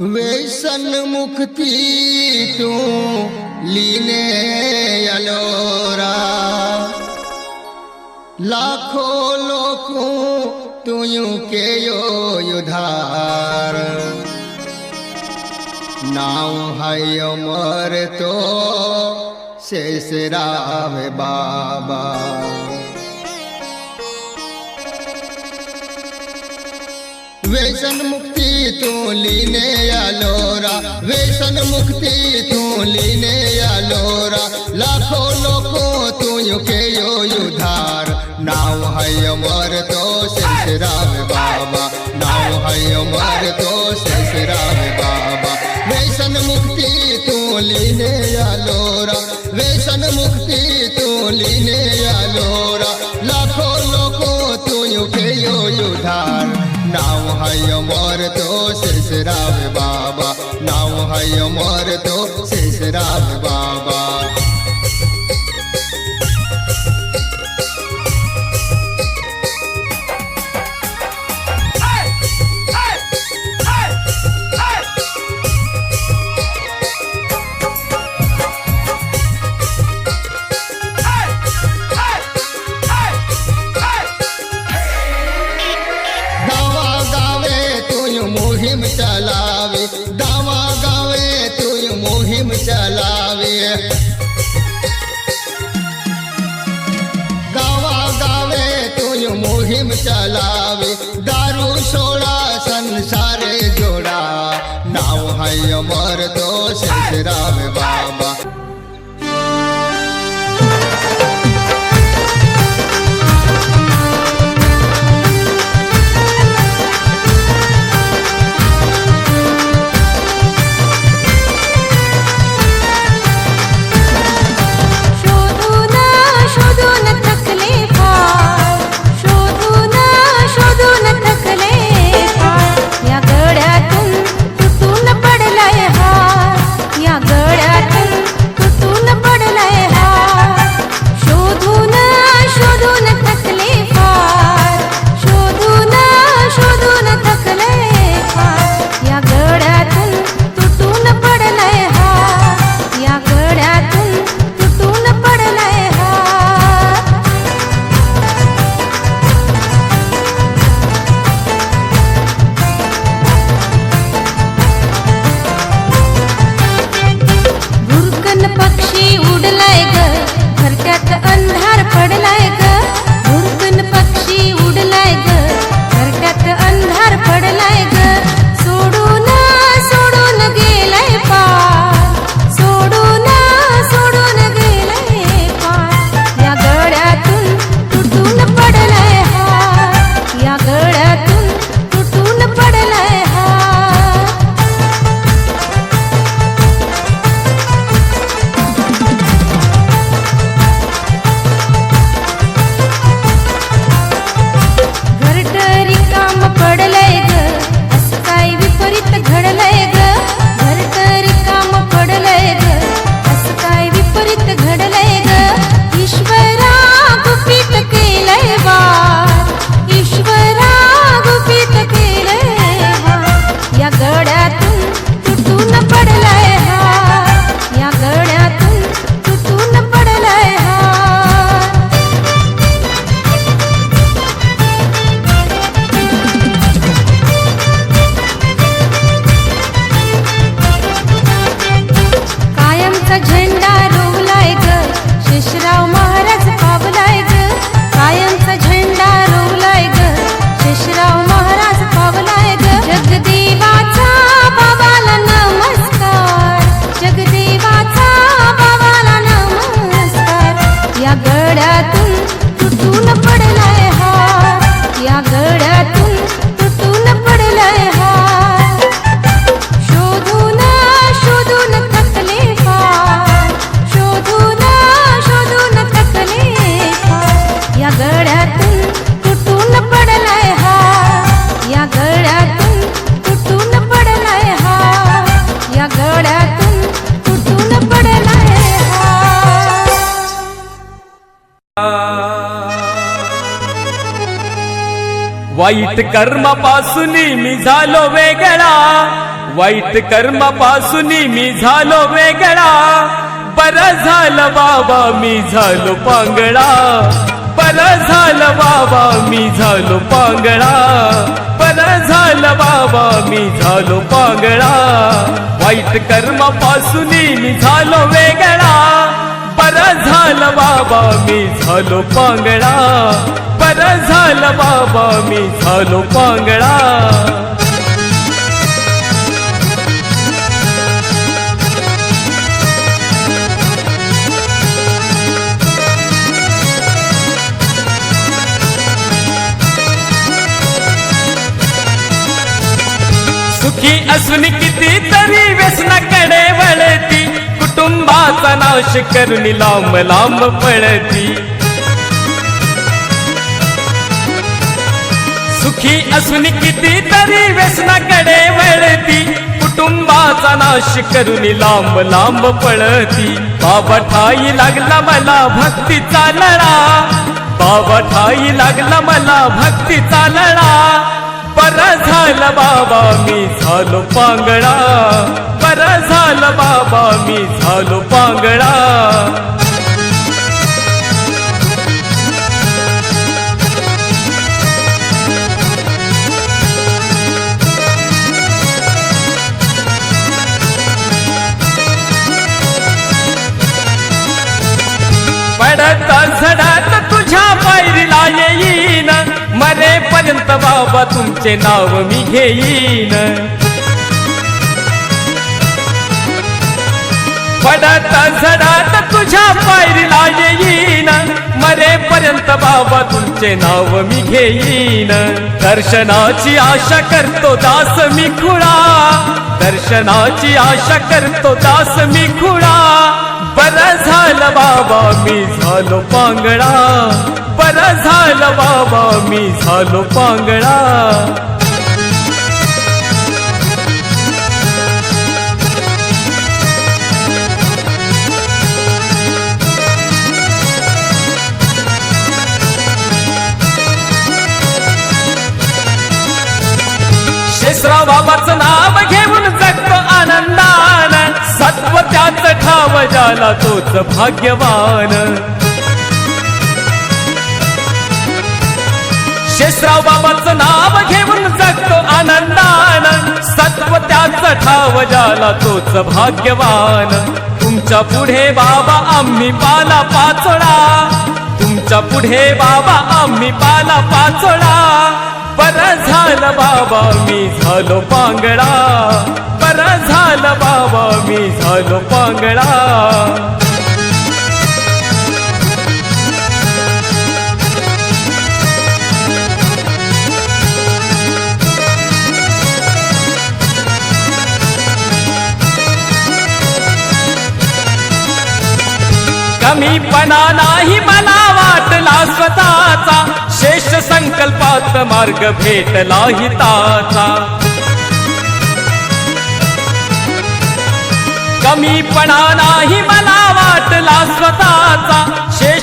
वैसन मुक्ति तू लीने अलोरा लाखों लोगों तुयू के यो उधार नाव है उमर तो शेष राव बाबा वेसन मुक्ति तू लीने आलोरा वेसन मुक्ति तू लीने आलोरा लाखो लोको तू के यो युधार। नाव है अमर तो शेष बाबा नाव है अमर तो शेष बाबा। वेसन मुक्ति तू लीने आलोरा वेसन मुक्ति শেষ রাম বাবা। নাও হয় মর তো শেষ রাম বাবা। પ્રેમ ચલાવે. ગાવા ગાવે તું મોહિમ ચલાવે. દારૂ સોળા સંસારે જોડા. નાવ હૈ અમર દોષ રામ બાબા. वाईट कर्मापासून मी झालो वेगळा. वाईट कर्मापासून मी झालो वेगळा. बरं झालं बाबा मी झालो पांगळा. बरं झालं बाबा मी झालो पांगळा. बरं झालं बाबा मी झालो पांगळा. वाईट कर्मापासून मी झालो वेगळा. बर झालं बाबा मी झालो पांगळा. बर झालं बाबा मी झालो पांगळा. सुखी असून किती तरी व्यसनाकडे कुटुंबाचा नाश करून लांब लांब पळती. सुखी असून किती तरी व्यसनाकडे वळती. कुटुंबाचा नाश करून लांब लांब पळती. बाबा ठाई लागला मला भक्तीचा लळा. बाबा ठाई लागला मला भक्तीचा लळा. बरा झालं बाबा मी झालो पांगळा. बरा झालं बाबा मी झालो पांगळा. बाबा तुमचे नाव मी घेईन. पडत झडात तुझ्या पायरीला येईन. मरेपर्यंत बाबा तुमचे नाव मी घेईन. दर्शनाची आशा करतो दास मी खुळा. दर्शनाची आशा करतो दास मी खुळा. बरं झालं बाबा मी झालो पांगळा. बरं झालं बाबा मी झालो पांगळा. शेषराव बाबाचं नाव घेऊन जगतो आनंदा. ठाव तोच भाग्यवान. शेषराव बाबाचं नाव घेऊन जगतो आनंदान. सत्व त्याचा ठाव ज्याला तोच भाग्यवान. तुमच्यापुढे बाबा आम्ही पाला पाचोळा. तुमच्यापुढे बाबा आम्ही पाला पाचोळा. बर झालं बाबा मी झालो पांगळा. बर झालं बाबा मी झालो पांगळा. कमीपणा नाही मला वाटला स्वतःचा. शेष संकल्पात मार्ग भेटला हिताचा. कमीपणा नाही मला वाटला स्वतःचा. शेष